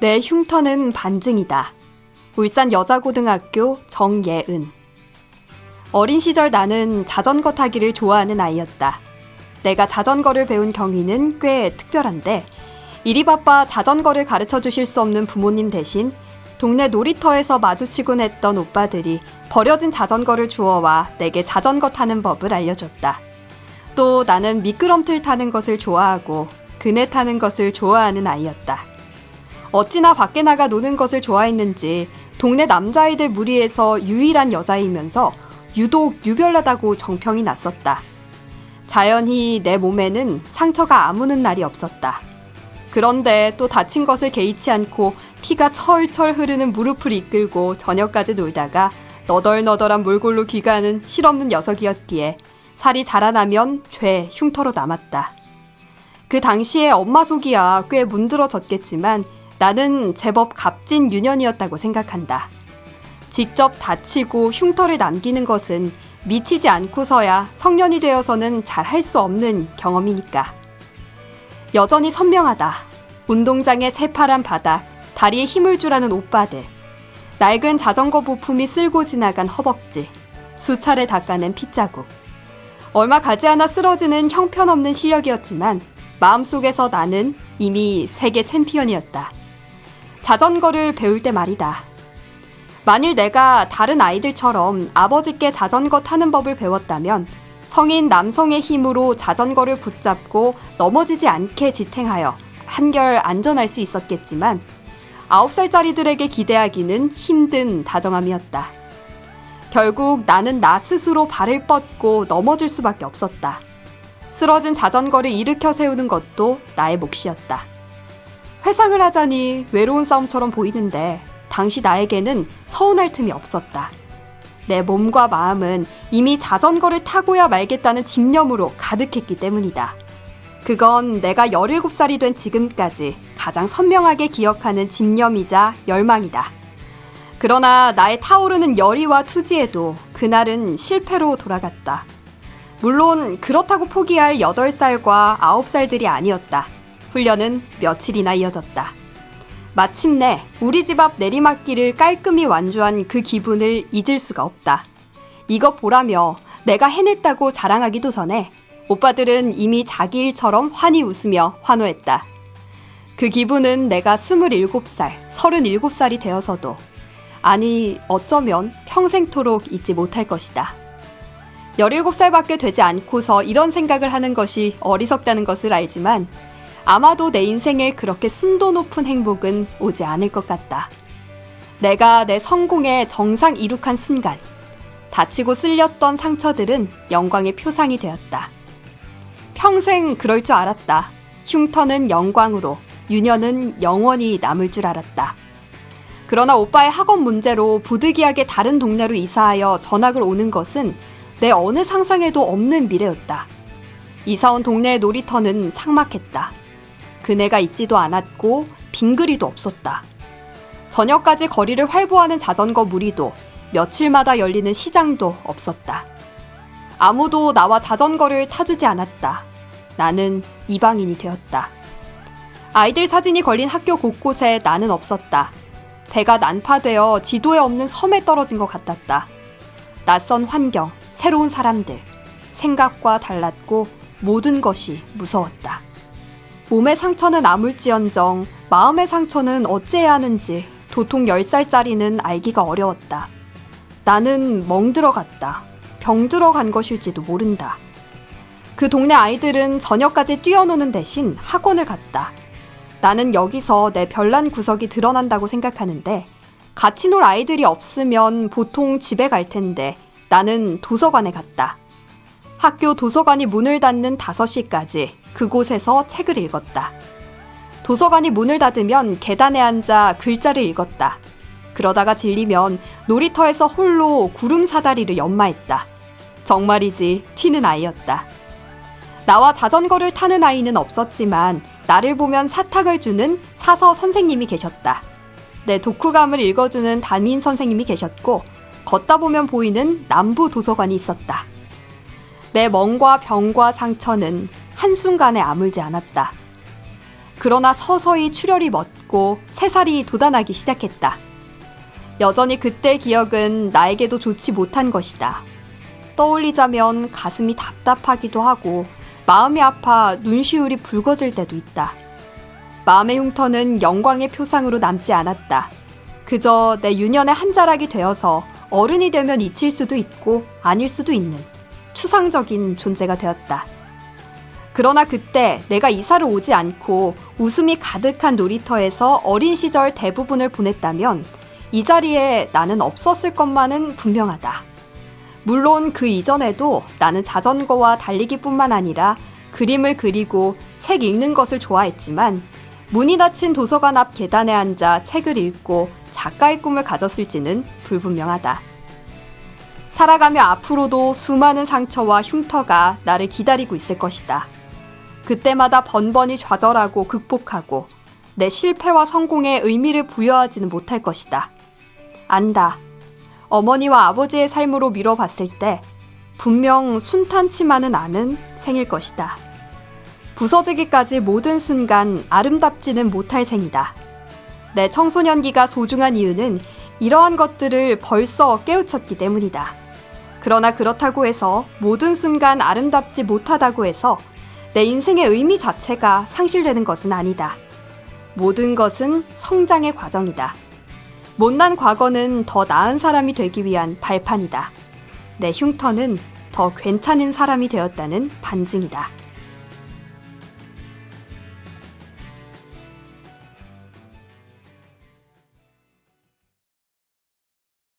내 흉터는 반증이다. 울산 여자고등학교 정예은. 어린 시절 나는 자전거 타기를 좋아하는 아이였다. 내가 자전거를 배운 경위는 꽤 특별한데, 일이 바빠 자전거를 가르쳐 주실 수 없는 부모님 대신 동네 놀이터에서 마주치곤 했던 오빠들이 버려진 자전거를 주워와 내게 자전거 타는 법을 알려줬다. 또 나는 미끄럼틀 타는 것을 좋아하고 그네 타는 것을 좋아하는 아이였다. 어찌나 밖에 나가 노는 것을 좋아했는지 동네 남자아이들 무리에서 유일한 여자이면서 유독 유별나다고 정평이 났었다. 자연히 내 몸에는 상처가 아무는 날이 없었다. 그런데 또 다친 것을 개의치 않고 피가 철철 흐르는 무릎을 이끌고 저녁까지 놀다가 너덜너덜한 몰골로 귀가하는 실없는 녀석이었기에 살이 자라나면 죄 흉터로 남았다. 그 당시에 엄마 속이야 꽤 문드러졌겠지만 나는 제법 값진 유년이었다고 생각한다. 직접 다치고 흉터를 남기는 것은 미치지 않고서야 성년이 되어서는 잘 할 수 없는 경험이니까. 여전히 선명하다. 운동장의 새파란 바닥, 다리에 힘을 주라는 오빠들. 낡은 자전거 부품이 쓸고 지나간 허벅지. 수차례 닦아낸 핏자국. 얼마 가지 않아 쓰러지는 형편없는 실력이었지만 마음속에서 나는 이미 세계 챔피언이었다. 자전거를 배울 때 말이다. 만일 내가 다른 아이들처럼 아버지께 자전거 타는 법을 배웠다면 성인 남성의 힘으로 자전거를 붙잡고 넘어지지 않게 지탱하여 한결 안전할 수 있었겠지만 아홉 살짜리들에게 기대하기는 힘든 다정함이었다. 결국 나는 나 스스로 발을 뻗고 넘어질 수밖에 없었다. 쓰러진 자전거를 일으켜 세우는 것도 나의 몫이었다. 회상을 하자니 외로운 싸움처럼 보이는데 당시 나에게는 서운할 틈이 없었다. 내 몸과 마음은 이미 자전거를 타고야 말겠다는 집념으로 가득했기 때문이다. 그건 내가 17살이 된 지금까지 가장 선명하게 기억하는 집념이자 열망이다. 그러나 나의 타오르는 열의와 투지에도 그날은 실패로 돌아갔다. 물론 그렇다고 포기할 8살과 9살들이 아니었다. 훈련은 며칠이나 이어졌다. 마침내 우리 집 앞 내리막길을 깔끔히 완주한 그 기분을 잊을 수가 없다. 이것 보라며 내가 해냈다고 자랑하기도 전에 오빠들은 이미 자기 일처럼 환히 웃으며 환호했다. 그 기분은 내가 27살, 37살이 되어서도 아니 어쩌면 평생토록 잊지 못할 것이다. 17살밖에 되지 않고서 이런 생각을 하는 것이 어리석다는 것을 알지만 아마도 내 인생에 그렇게 순도 높은 행복은 오지 않을 것 같다. 내가 내 성공에 정상 이룩한 순간, 다치고 쓸렸던 상처들은 영광의 표상이 되었다. 평생 그럴 줄 알았다. 흉터는 영광으로, 유년은 영원히 남을 줄 알았다. 그러나 오빠의 학원 문제로 부득이하게 다른 동네로 이사하여 전학을 오는 것은 내 어느 상상에도 없는 미래였다. 이사온 동네의 놀이터는 삭막했다. 그네가 있지도 않았고 빙그리도 없었다. 저녁까지 거리를 활보하는 자전거 무리도 며칠마다 열리는 시장도 없었다. 아무도 나와 자전거를 타주지 않았다. 나는 이방인이 되었다. 아이들 사진이 걸린 학교 곳곳에 나는 없었다. 배가 난파되어 지도에 없는 섬에 떨어진 것 같았다. 낯선 환경, 새로운 사람들, 생각과 달랐고 모든 것이 무서웠다. 몸의 상처는 아물지언정 마음의 상처는 어찌해야 하는지 도통 10살짜리는 알기가 어려웠다. 나는 멍들어갔다. 병들어간 것일지도 모른다. 그 동네 아이들은 저녁까지 뛰어노는 대신 학원을 갔다. 나는 여기서 내 별난 구석이 드러난다고 생각하는데 같이 놀 아이들이 없으면 보통 집에 갈 텐데 나는 도서관에 갔다. 학교 도서관이 문을 닫는 5시까지 그곳에서 책을 읽었다. 도서관이 문을 닫으면 계단에 앉아 글자를 읽었다. 그러다가 질리면 놀이터에서 홀로 구름 사다리를 연마했다. 정말이지 튀는 아이였다. 나와 자전거를 타는 아이는 없었지만 나를 보면 사탁을 주는 사서 선생님이 계셨다. 내 독후감을 읽어주는 담임 선생님이 계셨고 걷다 보면 보이는 남부 도서관이 있었다. 내 멍과 병과 상처는 한순간에 아물지 않았다. 그러나 서서히 출혈이 멎고 새살이 돋아나기 시작했다. 여전히 그때 기억은 나에게도 좋지 못한 것이다. 떠올리자면 가슴이 답답하기도 하고 마음이 아파 눈시울이 붉어질 때도 있다. 마음의 흉터는 영광의 표상으로 남지 않았다. 그저 내 유년의 한 자락이 되어서 어른이 되면 잊힐 수도 있고 아닐 수도 있는 추상적인 존재가 되었다. 그러나 그때 내가 이사를 오지 않고 웃음이 가득한 놀이터에서 어린 시절 대부분을 보냈다면 이 자리에 나는 없었을 것만은 분명하다. 물론 그 이전에도 나는 자전거와 달리기뿐만 아니라 그림을 그리고 책 읽는 것을 좋아했지만 문이 닫힌 도서관 앞 계단에 앉아 책을 읽고 작가의 꿈을 가졌을지는 불분명하다. 살아가며 앞으로도 수많은 상처와 흉터가 나를 기다리고 있을 것이다. 그때마다 번번이 좌절하고 극복하고 내 실패와 성공에 의미를 부여하지는 못할 것이다. 안다. 어머니와 아버지의 삶으로 미뤄봤을 때 분명 순탄치만은 않은 생일 것이다. 부서지기까지 모든 순간 아름답지는 못할 생이다. 내 청소년기가 소중한 이유는 이러한 것들을 벌써 깨우쳤기 때문이다. 그러나 그렇다고 해서 모든 순간 아름답지 못하다고 해서 내 인생의 의미 자체가 상실되는 것은 아니다. 모든 것은 성장의 과정이다. 못난 과거는 더 나은 사람이 되기 위한 발판이다. 내 흉터는 더 괜찮은 사람이 되었다는 반증이다.